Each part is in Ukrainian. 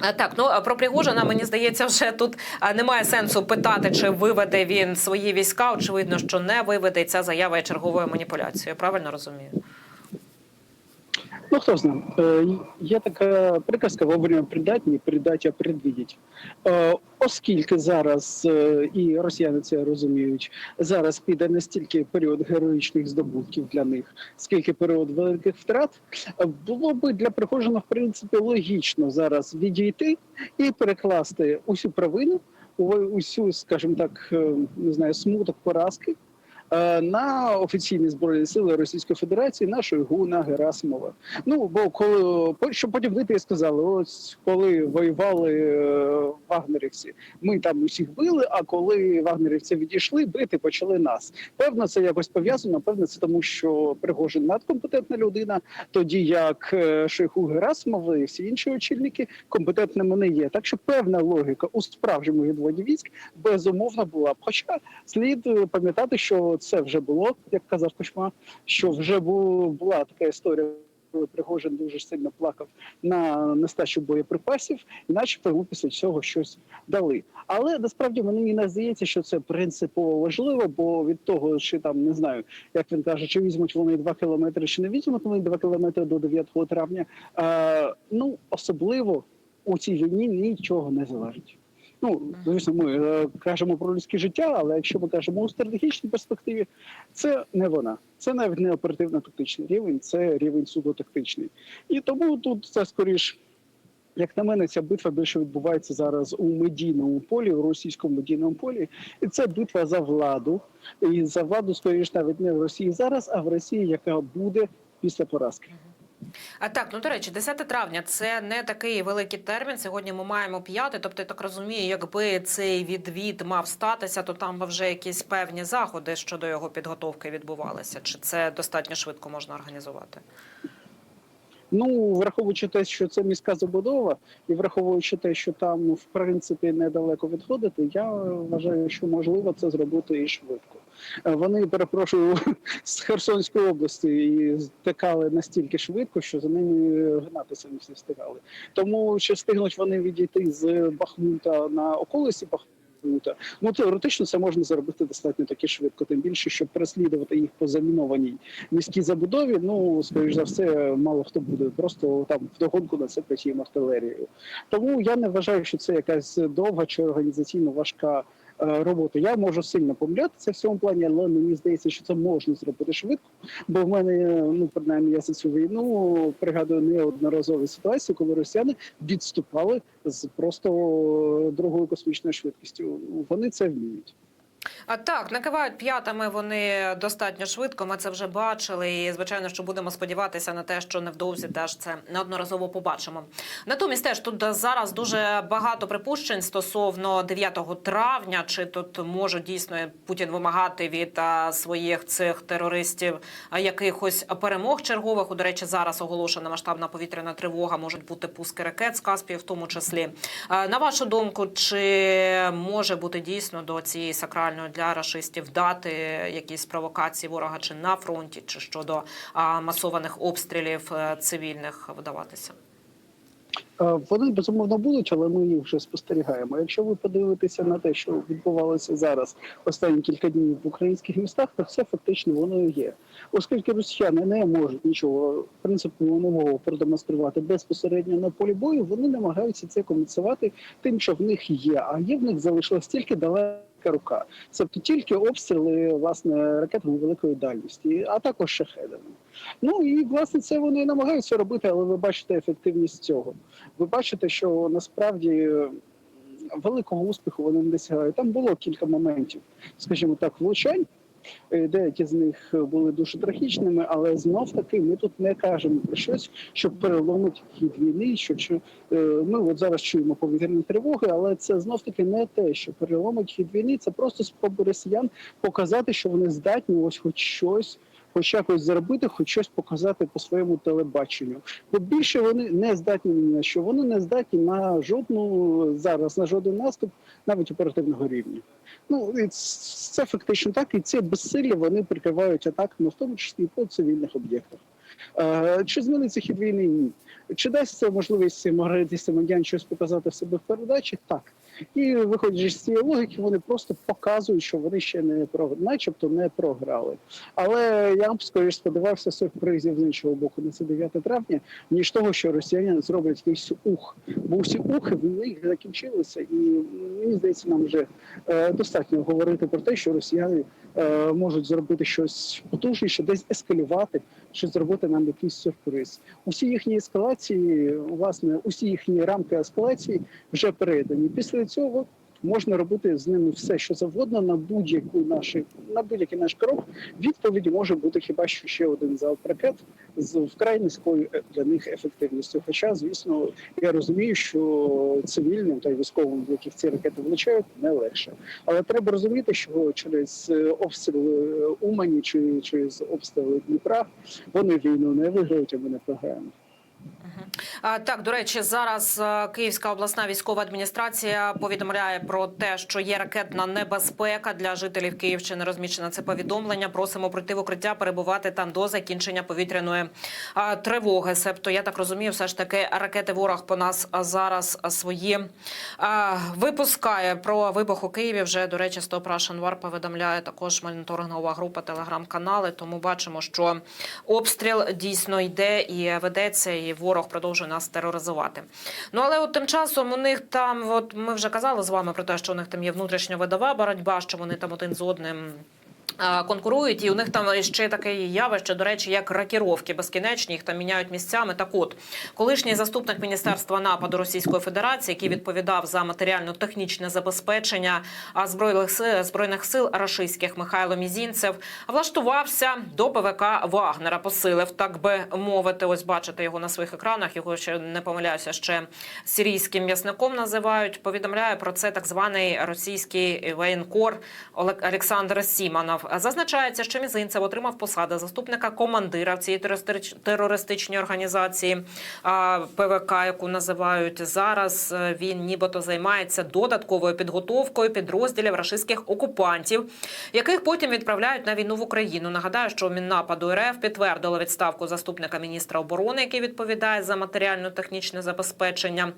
А, Так, ну про Пригожина, мені здається, вже тут немає сенсу питати, чи виведе він свої війська. Очевидно, що не виведе. І ця заява є черговою маніпуляцією. Правильно розумію? Ну, хто знає. Е, Є така приказка вовремя придати, не придати, а предвидіти. Оскільки зараз е, і росіяни це розуміють, зараз піде не стільки період героїчних здобутків для них, скільки період великих втрат, було би для Пригожина, в принципі, логічно зараз відійти і перекласти усю провину, усю, скажімо так, е, не знаю, смуток поразки на офіційні збройні сили Російської Федерації, на Шойгу, на Герасимова. Ну бо коли що і сказали, ось коли воювали е, вагнерівці, ми там усіх били. А коли вагнерівці відійшли, бити почали нас. Певно, це якось пов'язано. Певно, це тому, що Пригожин надкомпетентна людина, тоді як е, Шойгу Герасимов і всі інші очільники компетентними не є. Так що певна логіка у справжньому відводі військ безумовно була. Хоча слід е, пам'ятати, що це вже було, як казав Кошма, що вже бу- була така історія. Коли Пригожин дуже сильно плакав на нестачу боєприпасів, і начебто йому після цього щось дали. Але насправді мені не здається, що це принципово важливо, бо від того, чи там не знаю, як він каже, чи візьмуть вони 2 кілометри, чи не візьмуть вони 2 кілометри до 9 травня. Е, ну особливо у цій війні нічого не залежить. Ну, звісно, ми е, кажемо про людське життя, але якщо ми кажемо у стратегічній перспективі, це не вона. Це навіть не оперативно-тактичний рівень, це рівень судотактичний. І тому тут це скоріш, як на мене, ця битва більше відбувається зараз у медійному полі, у російському медійному полі. І це битва за владу. І за владу, скоріш, навіть не в Росії зараз, а в Росії, яка буде після поразки. А так, ну до речі, 10 травня це не такий великий термін. Сьогодні ми маємо п'яти. Тобто, я так розумію, якби цей відвід мав статися, то там би вже якісь певні заходи щодо його підготовки відбувалися. Чи це достатньо швидко можна організувати? Ну, враховуючи те, що це міська забудова, і враховуючи те, що там в принципі недалеко відходити, я вважаю, що можливо це зробити і швидко. Е, Вони перепрошую з Херсонської області і стикали настільки швидко, що за ними гнатися не всі встигали. Тому чи встигнуть вони відійти з Бахмута на околиці Бахмута? Ну теоретично це можна зробити достатньо таки швидко, тим більше, щоб переслідувати їх по замінованій міській забудові. Ну скоріш за все, мало хто буде просто там вдогонку насипати їм артилерією. Тому я не вважаю, що це якась довга чи організаційно важка. Е, Робота я можу сильно помилятися в цьому плані, але мені здається, що це можна зробити швидко. Бо в мене ну принаймні я за цю війну пригадую неодноразові ситуації, коли росіяни відступали з просто другою космічною швидкістю. Вони це вміють. А так, накивають п'ятами вони достатньо швидко. Ми це вже бачили. І звичайно, що будемо сподіватися на те, що невдовзі теж це неодноразово побачимо. Натомість теж тут зараз дуже багато припущень стосовно 9 травня. Чи тут може дійсно Путін вимагати від своїх цих терористів якихось перемог чергових? У до речі, зараз оголошена масштабна повітряна тривога. Можуть бути пуски ракет з Каспію, в тому числі. На вашу думку, чи може бути дійсно до цієї сакральної для рашистів дати якісь провокації ворога чи на фронті, чи щодо масованих обстрілів е, цивільних вдаватися? Е, Вони безумовно будуть, але ми їх вже спостерігаємо. Якщо ви подивитеся на те, що відбувалося зараз останні кілька днів в українських містах, то все фактично воно і є. Оскільки росіяни не можуть нічого в принципі нового продемонструвати безпосередньо на полі бою, вони намагаються це компенсувати тим, що в них є. А є в них залишилась тільки далека рука. Тобто тільки обстріли власне ракетами великої дальності, а також шахедами. Ну і власне це вони намагаються робити, але ви бачите ефективність цього. Ви бачите, що насправді великого успіху вони не досягають. Там було кілька моментів, скажімо так, влучань. Е, Деякі з них були дуже трагічними, але знов таки ми тут не кажемо про щось, що переломить хід війни. Що чи е, ми от зараз чуємо повітряні тривоги, але це знов таки не те, що переломить хід війни. Це просто спроба росіян показати, що вони здатні ось хоч щось. Хоч якось заробити, хоч щось показати по своєму телебаченню. Бо більше вони не здатні ні на що. Вони не здатні на жодну зараз на жоден наступ, навіть оперативного рівня. Ну і це фактично так, і ці безсилля вони прикривають атаками, в тому числі і по цивільних об'єктах. Е, Чи зміниться хід війни? Ні. Чи дасть це можливість Маргариті Симонян щось показати в себе в передачі? Так. І виходячи з цієї логіки, вони просто показують, що вони ще не про, начебто не програли. Але я б скоріш сподівався сюрпризів з іншого боку на це 9 травня, ніж того, що росіяни зроблять якийсь ух. Бо всі ухи в них закінчилися, і мені здається, нам вже е, достатньо говорити про те, що росіяни е, можуть зробити щось потужніше, десь ескалювати, чи зробити нам якийсь сюрприз. Усі їхні ескалації, власне, усі їхні рамки ескалації вже передані. Після цього можна робити з ними все, що завгодно на будь-яку наші на будь-який наш крок. Відповіді може бути хіба що ще один залп ракет з вкрай низькою е, для них ефективністю. Хоча, звісно, я розумію, що цивільним та військовим, в яких ці ракети влучають, не легше. Але треба розуміти, що через е, обстріли Умані чи через обстріли Дніпра вони війну не виграють, а ми не програємо. Так, до речі, зараз е, Київська обласна військова адміністрація повідомляє про те, що є ракетна небезпека для жителів Київщини. Розміщено це повідомлення. Просимо пройти в укриття, перебувати там до закінчення повітряної тривоги. Себто, я так розумію, все ж таки ракети ворог по нас зараз свої випускає про вибух у Києві. Вже до речі, Russian War повідомляє також моніторингова група телеграм-канали. Тому бачимо, що обстріл дійсно йде і ведеться, і ворог продовжує нас тероризувати. Ну але от тим часом у них там, от ми вже казали з вами про те, що у них там є внутрішньовидова боротьба, що вони там один з одним. А, Конкурують, і у них там ще таке явище, до речі, як ракіровки безкінечні, їх там міняють місцями. Так от, колишній заступник міністерства нападу Російської Федерації, який відповідав за матеріально-технічне забезпечення збройних сил збройних сил рашистських Михайло Мізінцев, влаштувався до ПВК Вагнера. Посилив, так би мовити. Ось бачите його на своїх екранах. Його ще не помиляюся, ще сирійським м'ясником називають. Повідомляє про це так званий російський воєнкор Олександр Сіманов. Зазначається, що Мізинцев отримав посаду заступника командира в цій терористич- терористичній організації ПВК, яку називають зараз. Він нібито займається додатковою підготовкою підрозділів рашистських окупантів, яких потім відправляють на війну в Україну. Нагадаю, що Міннападу РФ підтвердило відставку заступника міністра оборони, який відповідає за матеріально-технічне забезпечення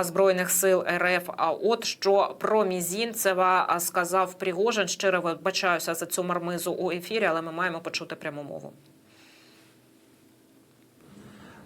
збройних сил РФ. А от що про Мізінцева сказав Пригожин, щиро вибачаюся за цю мармизу у ефірі, але ми маємо почути пряму мову.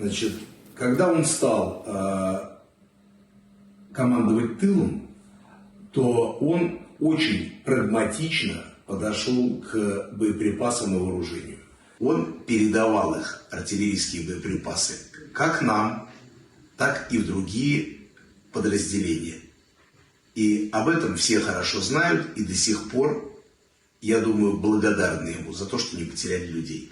Значит, когда он стал э, командовать тылом, то он очень прагматично подошел к боеприпасам и вооружению. Он передавал их, артиллерийские боеприпасы, как нам, так и в другие подразделения. И об этом все хорошо знают, и до сих пор, я думаю, благодарны ему за то, что не потеряли людей.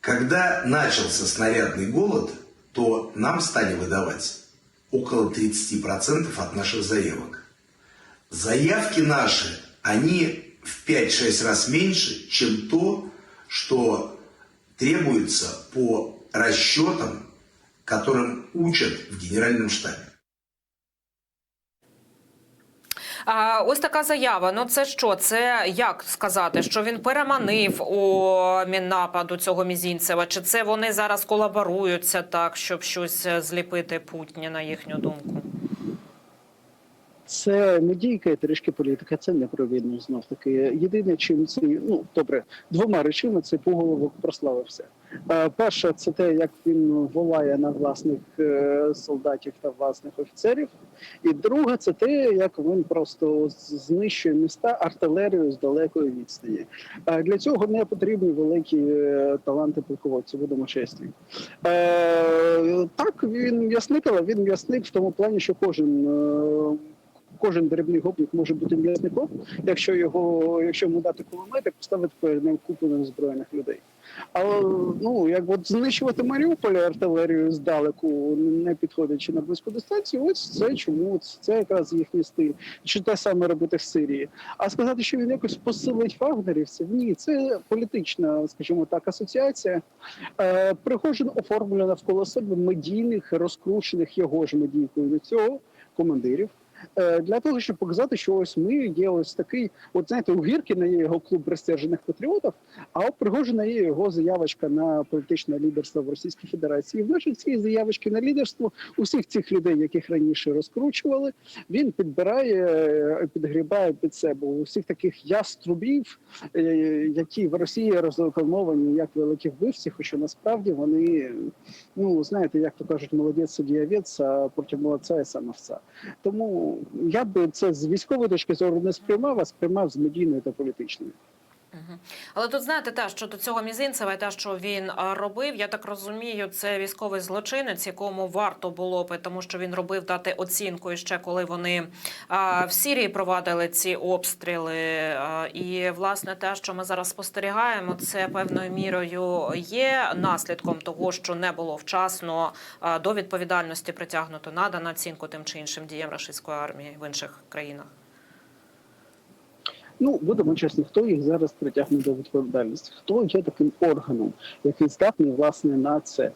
Когда начался снарядный голод, то нам стали выдавать около 30% от наших заявок. Заявки наши, они в 5-6 раз меньше, чем то, что требуется по расчетам, которым учат в Генеральном штабе. А, ось така заява. Ну це що? Це як сказати, що він переманив у міннападу цього мізінцева? Чи це вони зараз колаборуються так, щоб щось е, зліпити Путіна, на їхню думку? Це не дійка, трішки політика, це не про війну знов таки. Єдине, чим це ну добре, двома речами цей поголовок прославився. Е, Перше, це те, як він волає на власних е, солдатів та власних офіцерів. І друге, це те, як він просто знищує міста артилерією з далекої відстані. Е, Для цього не потрібні великі таланти полководців, будемо чесні. Так, він м'ясник, але він м'ясник в тому плані, що кожен. Кожен дрібний гопник може бути м'ясником, якщо його, якщо йому дати кулемет і поставити ним купу неозброєних людей. Але ну як от знищувати Маріуполь артилерію здалеку, не підходячи на близьку дистанцію, ось це чому це, якраз їхній стиль. Чи те саме робити в Сирії? А сказати, що він якось посилить вагнерівців, ні, це політична, скажімо так, асоціація. Е, Пригожин оформлює навколо себе медійних, розкручених його ж медійкою до цього командирів. Е, Для того, щоб показати, що ось ми є ось такий, от знаєте, у Гіркіна є його клуб розстержених патріотів, а у Пригожина є його заявочка на політичне лідерство в Російській Федерації. Вночі цієї заявочки на лідерство усіх цих людей, яких раніше розкручували, він підбирає, е, підгрібає під себе усіх таких яструбів, е, які в Росії розрекламовані як великі вбивці, хоча насправді вони, ну знаєте, як то кажуть, молодець суддя овець, а проти молодця і сам овця. Тому я би це з військової точки зору не сприймав, а сприймав з медійної та політичної. Але тут знаєте, те, що до цього мізинцева, те, що він робив, я так розумію, це військовий злочинець, якому варто було би, тому що він робив дати оцінку ще коли вони в Сірії провадили ці обстріли. І власне те, що ми зараз спостерігаємо, це певною мірою є наслідком того, що не було вчасно до відповідальності притягнуто надано оцінку тим чи іншим діям російської армії в інших країнах. Ну будемо чесні, хто їх зараз притягне до відповідальності? Хто є таким органом, який здатний власне на це?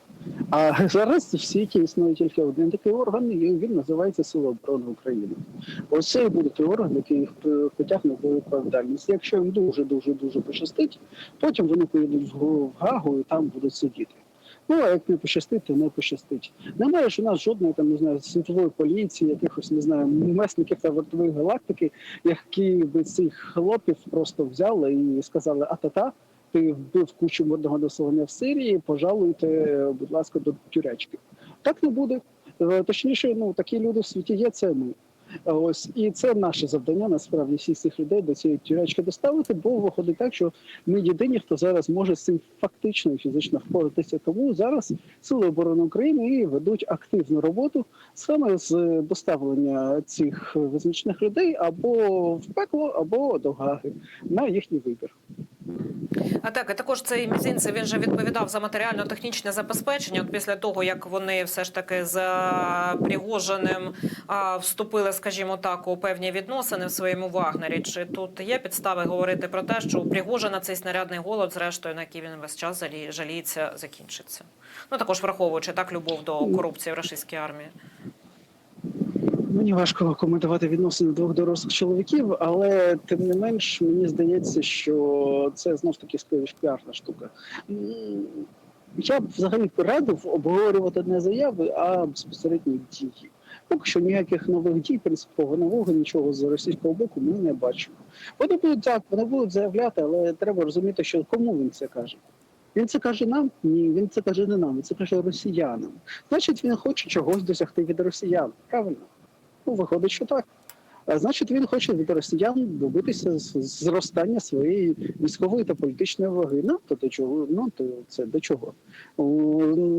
А зараз в світі існує тільки один такий орган, і він називається Сила оборони України. Ось це і буде той орган, який їх притягне до відповідальності. Якщо їм дуже дуже дуже пощастить, потім вони поїдуть в Гагу і там будуть сидіти. Ну а як не пощастить, то не пощастить. Немає ж у нас жодної там не знаю світової поліції, якихось не знаю месників та вартової галактики, які би цих хлопів просто взяли і сказали: а-та-та, ти вбив кучу мирного населення в Сирії, пожалуйте, будь ласка, до тюрячки. Так не буде. Е, Точніше, ну такі люди в світі є. Це ми. Ось і це наше завдання насправді всіх цих людей до цієї тюрячки доставити, бо виходить так, що ми єдині, хто зараз може з цим фактично і фізично впоратися. Тому зараз сили оборони України і ведуть активну роботу саме з доставлення цих визначних людей або в пекло, або до Гаги на їхній вибір. А так, і також цей мізинцев він же відповідав за матеріально-технічне забезпечення. От після того, як вони все ж таки з а, вступили, скажімо так, у певні відносини в своєму Вагнері. Чи тут є підстави говорити про те, що у Пригожина цей снарядний голод, зрештою, на який він весь час жалі- жаліється, закінчиться? Ну також враховуючи так любов до корупції в російській армії. Мені важко коментувати відносини двох дорослих чоловіків, але тим не менш мені здається, що це знов таки піарна штука. Я б взагалі радив обговорювати не заяви, а безпосередньо дії. Поки що ніяких нових дій, принципово нового нічого з російського боку ми не бачимо. Вони будуть так, вони будуть заявляти, але треба розуміти, що кому він це каже. Він це каже нам? Ні, він це каже не нам, він це каже росіянам. Значить, він хоче чогось досягти від росіян. Правильно? Ну, виходить, що так. Значить, він хоче від росіян добитися зростання своєї військової та політичної ваги. Ну то до чого? Ну то це до чого?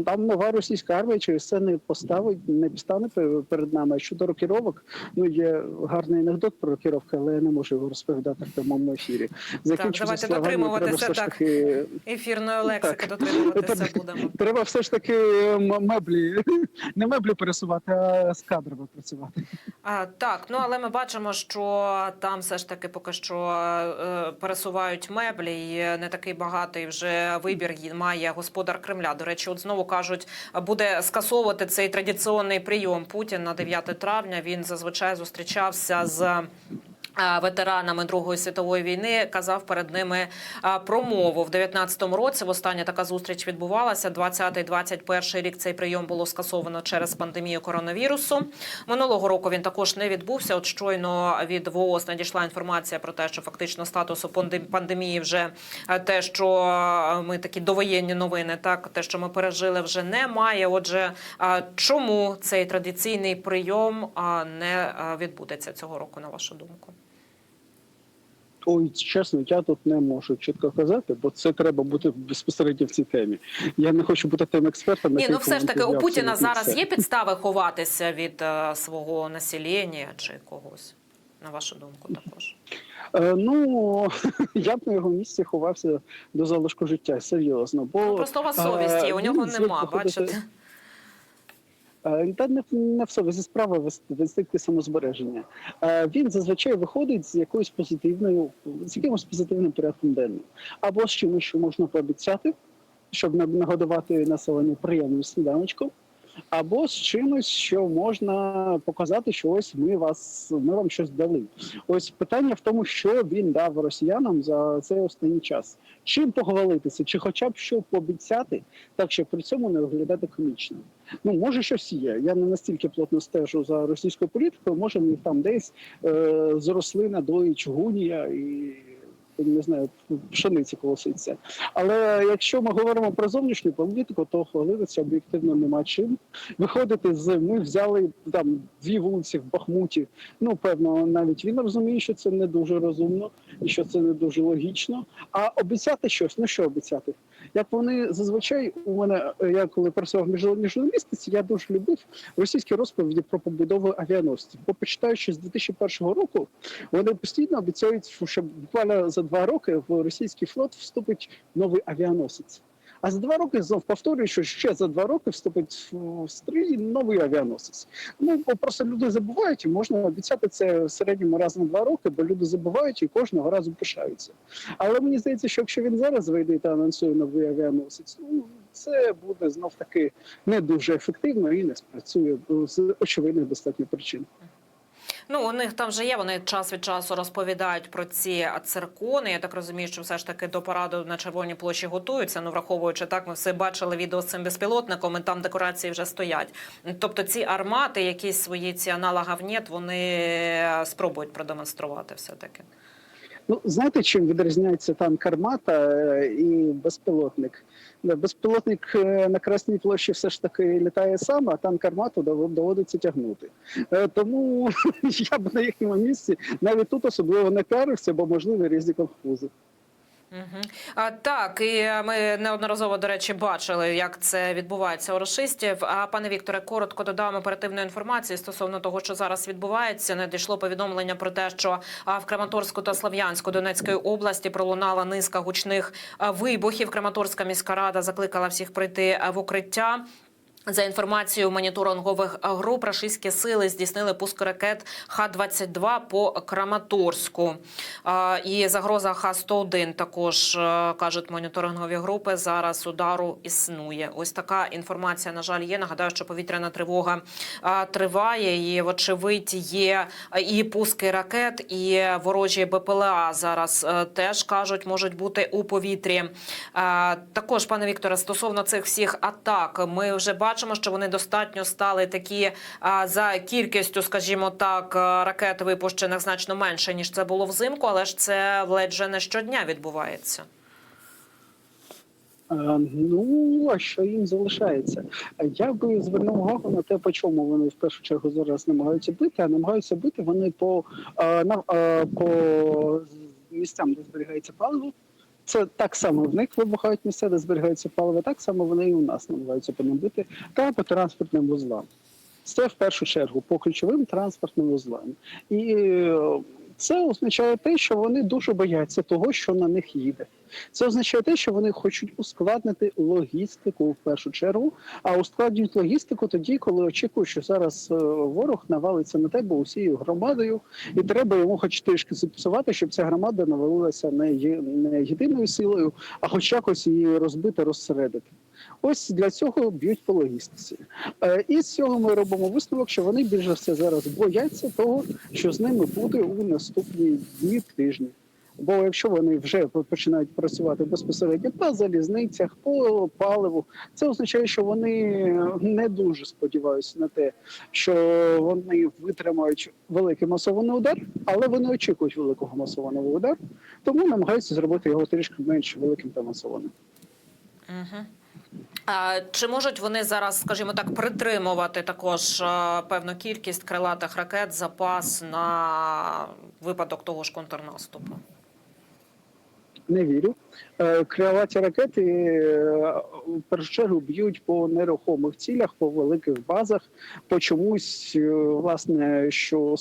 Там нова російська армія через це не поставить, не постане пе- перед нами. А щодо рокіровок, ну є гарний анекдот про рокіровки, але я не можу його розповідати в прямому ефірі. Закінчу давайте дотримуватися так. таки Ефірної лексики Так. дотримуватися будемо. Треба все ж таки меблі, не меблі пересувати, а з кадрами працювати. Так, ну але ми бачимо, що там все ж таки поки що е, пересувають меблі, і не такий багатий вже вибір має господар Кремля. До речі, от знову кажуть, буде скасовувати цей традиційний прийом Путін на 9 травня. Він зазвичай зустрічався з. Ветеранами Другої світової війни казав перед ними промову в 19-му році. Востаннє така зустріч відбувалася. 20-21 рік цей прийом було скасовано через пандемію коронавірусу. Минулого року він також не відбувся. От щойно від ВООЗ надійшла інформація про те, що фактично статусу панде- пандемії вже те, що ми такі довоєнні новини, так те, що ми пережили, вже немає. Отже, чому цей традиційний прийом не відбудеться цього року, на вашу думку? Ой, чесно, я тут не можу чітко казати, бо це треба бути безпосередньо в цій темі. Я не хочу бути тим експертом. Ні, ну все ж таки у Путіна зараз все. є підстави ховатися від е, свого населення чи когось, на вашу думку, також. Е, ну я б на його місці ховався до залишку життя, серйозно. Бо Ну просто у вас е, совісті, у нього нема. Бачите. Е, Та не, не в совісті справа в в інстинкті самозбереження. Е, Він зазвичай виходить з якоюсь позитивною, з якимось позитивним порядком денним. Або з чимось, що можна пообіцяти, щоб нагодувати населення приємним сніданочком. Або з чимось, що можна показати, що ось ми вас ми вам щось дали. Ось питання в тому, що він дав росіянам за цей останній час. Чим похвалитися, чи хоча б що пообіцяти, так щоб при цьому не виглядати комічно. Ну може щось є. Я не настільки плотно стежу за російською політикою. Може, них там десь е, зросли на дої чугунія і. Не знаю, пшениці колоситься. Але якщо ми говоримо про зовнішню політику, то хвалитися об'єктивно нема чим. Виходити з ми взяли там дві вулиці в Бахмуті. Ну певно, навіть він розуміє, що це не дуже розумно і що це не дуже логічно. А обіцяти щось, ну що обіцяти? Як вони зазвичай у мене, е, я коли працював в міжнародній журналістиці, я дуже любив російські розповіді про побудову авіаносців. Бо почитаючи з 2001 року, вони постійно обіцяють, що буквально за два роки в російський флот вступить новий авіаносець. А за два роки знов повторюю, що ще за два роки вступить в стрій новий авіаносець. Ну просто люди забувають, і можна обіцяти це в середньому раз на два роки, бо люди забувають і кожного разу пишаються. Але мені здається, що якщо він зараз вийде та анонсує новий авіаносець, ну це буде знов таки не дуже ефективно і не спрацює з очевидних достатньо причин. Ну, у них там вже є. Вони час від часу розповідають про ці циркони. Я так розумію, що все ж таки до параду на червоній площі готуються. Ну, враховуючи так, ми все бачили відео з цим безпілотником, і там декорації вже стоять. Тобто, ці армати, якісь свої ці аналога НІТ, вони спробують продемонструвати все таки. Ну, знаєте, чим відрізняється танк «Армата» е, і безпілотник? Безпілотник е, на Красній площі все ж таки літає сам, а танк «Армату» доводиться тягнути. Е, Тому я б на їхньому місці навіть тут особливо не піарився, бо можливі різні конфузи. А, так, і ми неодноразово, до речі, бачили, як це відбувається у рашистів. А пане Вікторе, коротко додам оперативної інформації стосовно того, що зараз відбувається. Надійшло повідомлення про те, що в Краматорську та Слов'янську Донецької області пролунала низка гучних вибухів. Краматорська міська рада закликала всіх прийти в укриття. За інформацією моніторингових груп, рашистські сили здійснили пуск ракет Х-22 по Краматорську. І загроза Х-101 також, е, кажуть моніторингові групи, зараз удару існує. Ось така інформація, на жаль, є. Нагадаю, що повітряна тривога триває і, вочевидь, є і пуски ракет, і ворожі БПЛА зараз е, теж, кажуть, можуть бути у повітрі. Також, пане Вікторе, стосовно цих всіх атак, ми вже бачимо, що вони достатньо стали такі за кількістю, скажімо так, ракет випущених значно менше ніж це було взимку, але ж це ледь же не щодня відбувається. Е, Ну, а що їм залишається? Я би звернув увагу на те, по чому вони в першу чергу зараз намагаються бити, а намагаються бити вони по, е, на, е, по місцям, де зберігається паливо. Це так само в них вибухають місця, де зберігаються паливо, так само вони і у нас намагаються понабити та по транспортним вузлам. Це в першу чергу по ключовим транспортним вузлам. І е, це означає те, що вони дуже бояться того, що на них їде. Це означає те, що вони хочуть ускладнити логістику в першу чергу, а ускладнюють логістику тоді, коли очікують, що зараз е, ворог навалиться на тебе усією громадою, і треба йому хоч трішки зіпсувати, щоб ця громада навалилася не єдиною силою, а хоч якось її розбити, розсередити. Ось для цього б'ють по логістиці. Е, І з цього ми робимо висновок, що вони більше все зараз бояться того, що з ними буде у наступні дні тижні. Бо якщо вони вже починають працювати безпосередньо по залізницях, по паливу, це означає, що вони не дуже сподіваються на те, що вони витримають великий масований удар, але вони очікують великого масованого удару, тому намагаються зробити його трішки менш великим та масованим. А, чи можуть вони зараз, скажімо так, притримувати також е, певну кількість крилатих ракет, запас на випадок того ж контрнаступу? Не вірю. Е, Крилаті ракети е, в першу чергу б'ють по нерухомих цілях, по великих базах, по чомусь, власне, що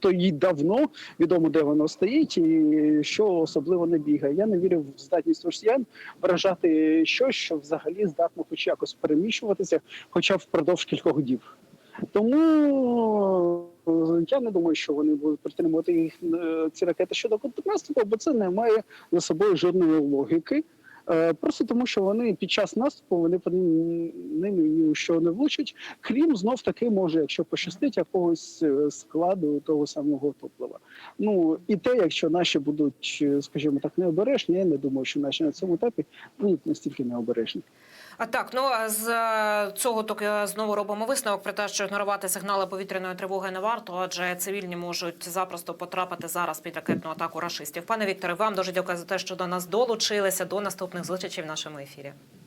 стоїть давно, відомо де воно стоїть, і що особливо не бігає. Я не вірю в здатність росіян вражати щось, що взагалі здатно хоч якось переміщуватися, хоча впродовж кількох діб. Тому е, я не думаю, що вони будуть притримувати їх е, ці ракети щодо контрнаступу, бо це не має за собою жодної логіки. Е, Просто тому, що вони під час наступу вони ними ні у що не влучать, крім знов таки може, якщо пощастить, якогось е, складу того самого топлива. Ну і те, якщо наші будуть, е, скажімо так, необережні, я не думаю, що наші на цьому етапі будуть настільки необережні. А так, ну з е, цього таки знову робимо висновок про те, що ігнорувати сигнали повітряної тривоги не варто, адже цивільні можуть запросто потрапити зараз під ракетну атаку рашистів. Пане Вікторе, вам дуже дякую за те, що до нас долучилися. До наступних зустрічей в нашому ефірі.